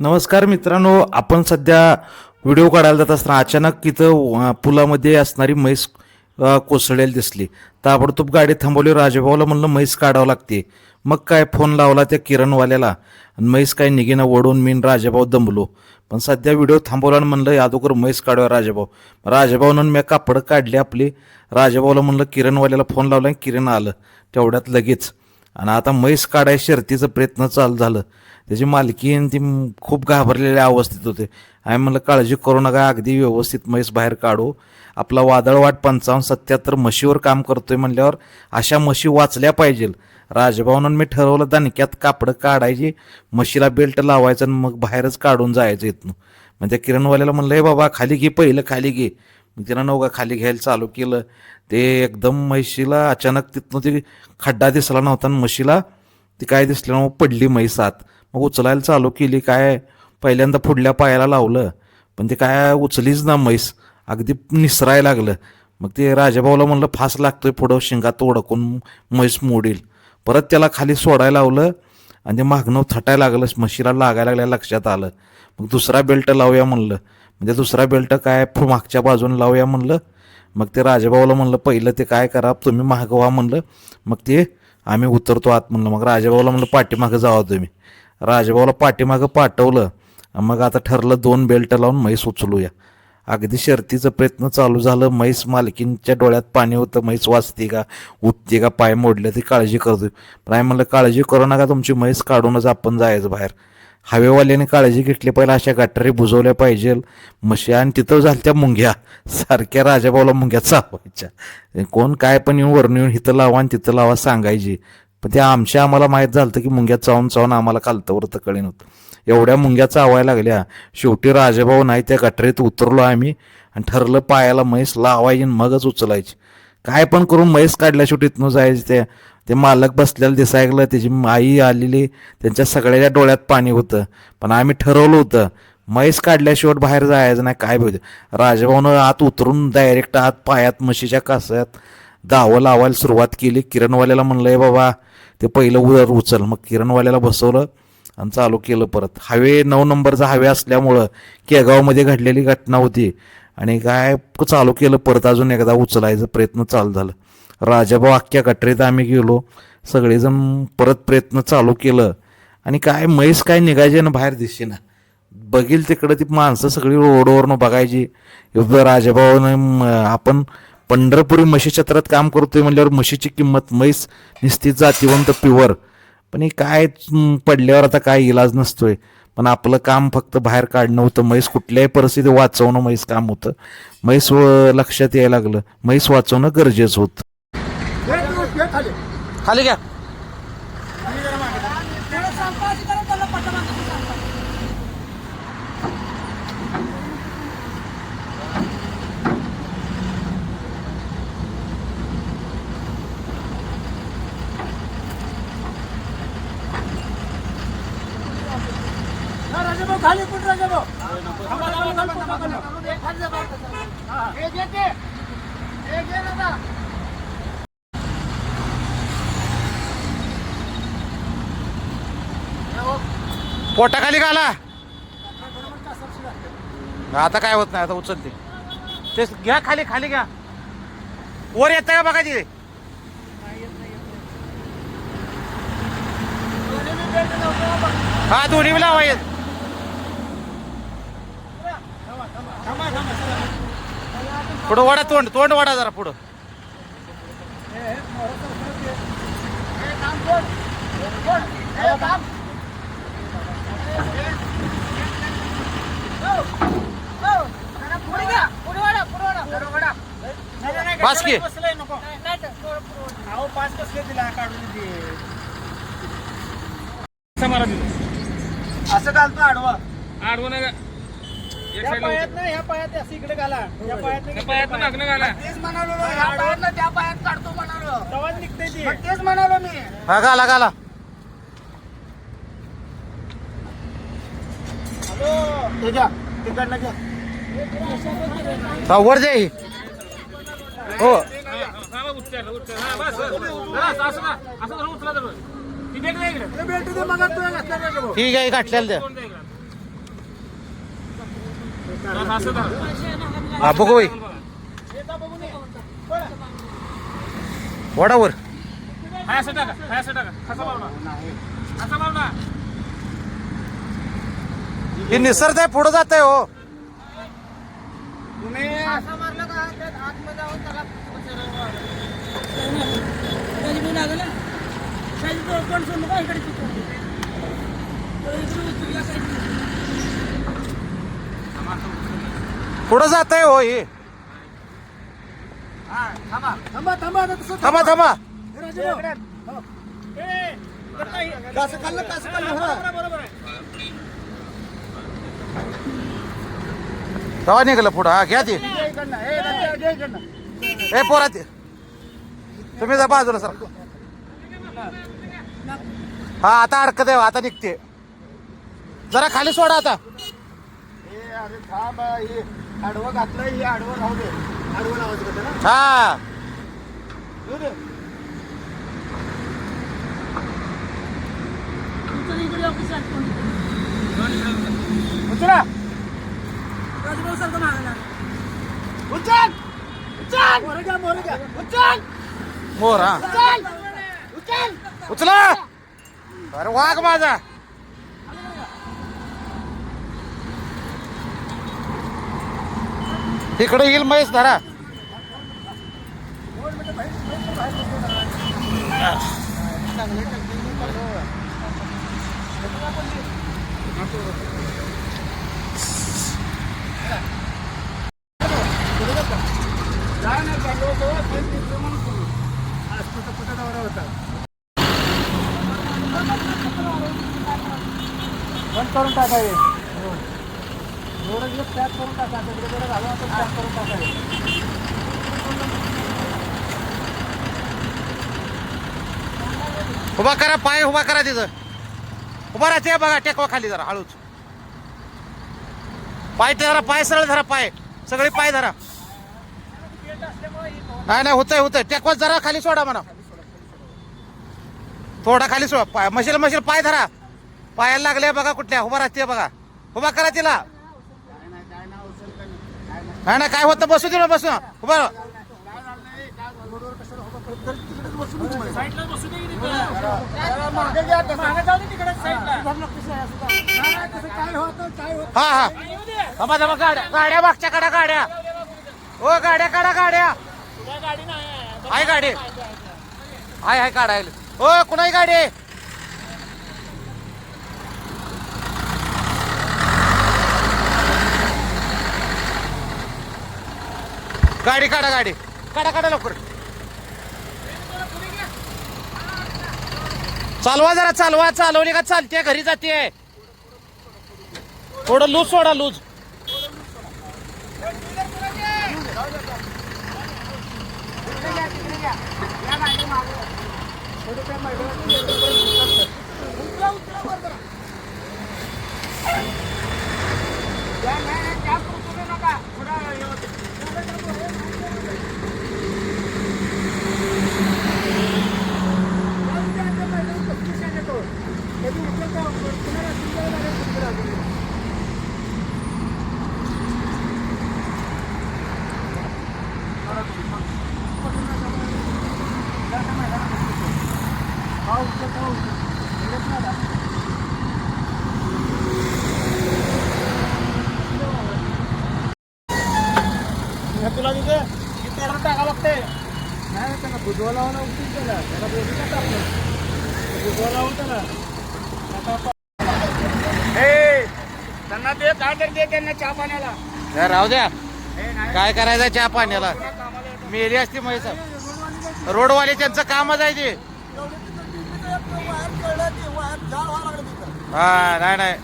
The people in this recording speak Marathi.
नमस्कार मित्रांनो आपण सध्या व्हिडिओ काढायला जात असताना अचानक इथं पुलामध्ये असणारी म्हैस अं, दिसली. ताबडतोब गाडी थांबवली राजेभाऊला म्हणलं म्हैस काढावं लागते. मग काय फोन लावला त्या किरणवाल्याला. आणि म्हैस काय निघेना ओढून मी राजेभाऊ दमलो. पण सध्या व्हिडिओ थांबवला आणि म्हणलं अगोदर म्हैस काढूया राजाभाऊ. राजाभाऊनं मी कापडं काढली आपली. राजेभाऊला म्हणलं किरणवाल्याला फोन लावला आणि किरण आलं. तेवढ्यात लगेच. आणि आता म्हैस काढाय शर्तीचं प्रयत्न चालू झालं. त्याची मालकीन ती खूप घाबरलेल्या अवस्थेत होते. आम्ही म्हणलं काळजी करू नका अगदी व्यवस्थित म्हैस बाहेर काढू. आपला वादळवाट पंचावन्न सत्याहत्तर म्हशीवर काम करतोय म्हणल्यावर अशा म्हशी वाचल्या पाहिजेल. राजभवनानं मी ठरवलं दणक्यात कापडं काढायची म्हशीला बेल्ट लावायचं आणि मग बाहेरच काढून जायचं इथनं. म्हणजे किरणवाल्याला म्हणलं हे बाबा खाली घे पहिलं खाली घे. मग तिनं नवगा खाली घ्यायला चालू केलं. ते एकदम म्हशीला अचानक तिथनं ती खड्डा दिसला नव्हता आणि म्हशीला ती काय दिसल्यामुळं पडली म्हैसात मग उचलायला चालू केली काय पहिल्यांदा पुढल्या पायाला लावलं पण ते काय उचलीच ना म्हैस अगदी निसराय लागलं. मग ते राजाभाऊला म्हणलं फास लागतोय पुढं शिंगात ओडकून म्हैस मोडील. परत त्याला खाली सोडायला लावलं आणि ते मागणं थटायला लागलं म्हशीला लागायला लागल्या लक्षात आलं. मग दुसरा बेल्ट लावूया म्हणलं. म्हणजे दुसरा बेल्ट काय मागच्या बाजूने लावूया म्हणलं. मग ते राजाभाऊला म्हणलं पहिलं ते काय करा तुम्ही मागवा म्हणलं. मग ते आम्ही उतरतो आत म्हणलं. मग राजाभाऊला म्हणलं पाठीमागं जावा तुम्ही. राजभाऊला पाठीमागं पाठवलं. मग आता ठरलं दोन बेल्ट लावून म्हैस उचलूया. अगदी शर्तीचं प्रयत्न चालू झालं. म्हैस मालकींच्या डोळ्यात पाणी होतं. म्हैस वाचते का? उठते का? पाय मोडले ती काळजी करतो पण आम्ही म्हणलं काळजी करू नका तुमची म्हैस. काढूनच आपण जायचं बाहेर. हवेवाल्याने काळजी घेतली. पाहिजे अशा गटारी बुजवल्या पाहिजे. म्हशी आणि तिथं झाल्या त्या मुंग्या. सारख्या राजाभाऊला मुंग्या चावायच्या. कोण काय पण येऊन वरून येऊन इथं लावा आणि तिथं लावा सांगायची. पण ते आमच्या आम्हाला माहीत झालं होतं की मुंग्या चावून चावून आम्हाला खालतवर तर कळीन होतं एवढ्या मुंग्या चावायला लागल्या. शेवटी राजाभाऊ नाही त्या गटरीत उतरलो आम्ही आणि ठरलं पायाला म्हैस लावायची आणि मगच उचलायची. काय पण करून म्हैस काढल्या शेवटीतनं जायचं ते. ते मालक बसलेलं दिसायला त्याची आई आलेली त्यांच्या सगळ्याच्या डोळ्यात पाणी होतं. पण आम्ही ठरवलं होतं म्हैस काढल्याशिवाय बाहेर जायचं नाही काय भेट राजभाऊनं आत उतरून डायरेक्ट आत पायात म्हशीच्या कासात दावं लावायला सुरुवात केली. किरणवाल्याला म्हणलं आहे बाबा ते पहिलं उदर उचल. मग किरणवाल्याला बसवलं आणि चालू केलं परत. हवे नऊ नंबरचा हवे असल्यामुळं केगावमध्ये घडलेली घटना होती. आणि काय चालू केलं परत अजून एकदा उचलायचा प्रयत्न चालू झालं. राजाभाऊ अख्ख्या गटरीत आम्ही गेलो. सगळेजण परत प्रयत्न चालू केलं. आणि काय म्हैस काय निघायचे ना बाहेर दिसे ना बघील तिकडं ती माणसं सगळी रोडवरनं बघायची. एवढं राजाभाऊनं आपण पंढरपुरी म्हशी क्षेत्रात काम करतोय म्हणल्यावर म्हशीची किंमत म्हैस निस्तीत जातीवंत प्युअर पण हे काय पडल्यावर आता काय इलाज नसतोय. पण आपलं काम फक्त बाहेर काढणं होतं. म्हैस कुठल्याही परिस्थितीत वाचवणं म्हैस काम होतं. म्हैस व- लक्षात यायला लागलं. म्हैस वाचवणं गरजेचं होतं. खाली घ्या राजाभाऊ खाली कुठ राजाभाऊ थांबा, थांबा, थांबा, थांबा, थांबा. हा. हे घे, घे. हे घे दादा. पोटाखाली घाला आता काय होत नाही आता उचलते. ते घ्या खाली खाली घ्या. वर येत का बघा तिथे? हा दोन्ही बी लावा येत थांबा, थांबा, चला. पुढं वाडा तोंड तोंड वाडा जरा पुढं हे. हे? हे. हो, हो. नाही, नाही, नाही, पाच असं घालतो आडवा आडवं एक या पायात नाही ह्या पायात असं इकडे घाला या पायात नाही, त्या पायात इकडे नागणं घाला तेच म्हणालो ना, ह्या पायात त्या पायात काढतो म्हणालो तेव्हाच निघते ती तेच म्हणालो मी हा घाला घाला हे तिकडनं घ्या हा, वर जाई हो हा, उच्चार उच्चार हा बस बस. असं ना असं धरून उचला धरून ती बेग नाही इकडे ते बेल्ट दे मग तू घातला ठीक आहे गाठलेलं द्या कोण इकडे. हा बघू बाई. वडावर. टाका हे निसर्ग आहे पुढे जात आहे हो. तुम्ही असा पुढे जात आहे हो हे थांबा थांबा थांबा आता तसं थांबा थांबा हे राजेभाऊ. हो. खाल्लं खाल्लं हा. तेव्हा निघालं पुढं हा घ्या ते इकडनं. हे इकडनं. ए पोरा ते तुम्ही जा बाजूला सर हा आता अडकत आहे आता निघते जरा खाली सोडा आता हे अरे थांब हे आडवं घातलं हे आडवं राहू दे. आडवं लावायचं का त्याला? हा. येऊ दे. तुमचं इकडे ऑफिस आहे कोण उचला. राजभाऊ सारखं मागणार उचल! उचल! मोरे घ्या मोरे घ्या. उचल! मोर. हा उचल. उचल! उचला. अरे वाघ माझा. इकडे येईल महेश धरा बंद करून टाकाय एवढं दिवस पॅक करून टाका पॅक करून उभा करा पाय उभा करा तिथं. उभा राहते बघा टेकवा खाली जरा हळूच. पाय धरा पाय सरळ धरा पाय. सगळे पाय धरा. नाही नाही होतंय होतंय. टेकवा जरा खाली सोडा म्हणा. थोडा खाली सोडा. पाय मशील मशील पाय धरा. पायाला लागले बघा कुठल्या. उभा राहते बघा. उभा करा तिला काय नाही काय नाही औषध काय नाही. नाही काय होतं बसू दे ना बसू उभं होतं हा हा थांबा थांबा गाड्या गाड्या मागच्या काढा गाड्या ओ गाड्या काढा गाड्या आहे. गाडी आहे आहे काढायला ओ कुणाही गाडी आहे? गाडी काढा गाडी. काढा काढा लवकर. चालवा जरा चालवा. चालवली का चालते घरी जाते थोडं लूज सोडा लूज. Gracias. तुला तिथे किती ऑर्डर टाका लागते नाही त्याला बुधवा लावून उठून त्याला त्याला बोलू नका आपण. बुधवा लावून त्याला हे त्यांना दे काय तर दे त्यांना चहा पाण्याला. राहू द्या. काय करायचं चहा पाण्याला. मेली असती म्हैस रोडवाले त्यांचं कामच आहे ते. हा नाही नाही.